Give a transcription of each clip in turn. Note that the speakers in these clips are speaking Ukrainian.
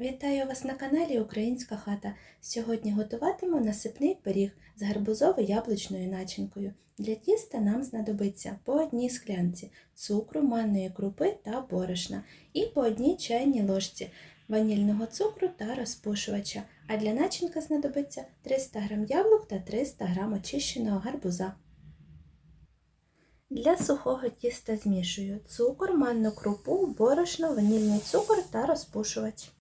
Вітаю вас на каналі Українська хата. Сьогодні готуватиму насипний пиріг з гарбузово-яблучною начинкою. Для тіста нам знадобиться по одній склянці цукру, манної крупи та борошна і по одній чайній ложці ванільного цукру та розпушувача. А для начинки знадобиться 300 г яблук та 300 г очищеного гарбуза. Для сухого тіста змішую цукор, манну крупу, борошно, ванільний цукор та розпушувач.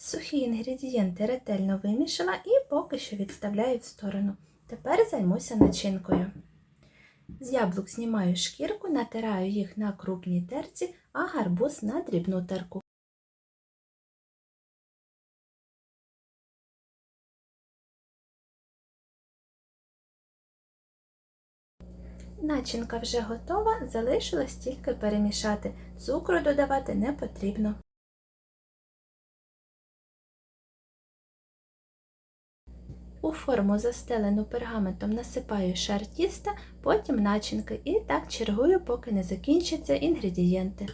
Сухі інгредієнти ретельно вимішала і поки що відставляю в сторону. Тепер займуся начинкою. З яблук знімаю шкірку, натираю їх на крупній терці, а гарбуз на дрібну терку. Начинка вже готова, залишилось тільки перемішати. Цукру додавати не потрібно. У форму, застелену пергаментом, насипаю шар тіста, потім начинки і так чергую, поки не закінчаться інгредієнти.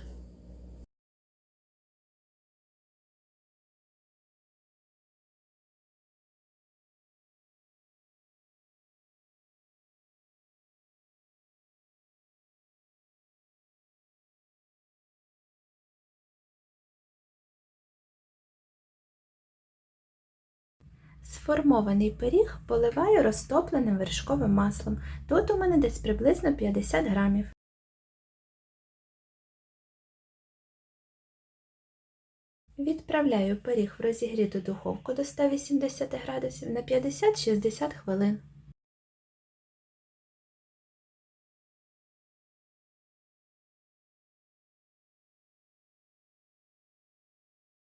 Сформований пиріг поливаю розтопленим вершковим маслом. Тут у мене десь приблизно 50 грамів. Відправляю пиріг в розігріту духовку до 180 градусів на 50-60 хвилин.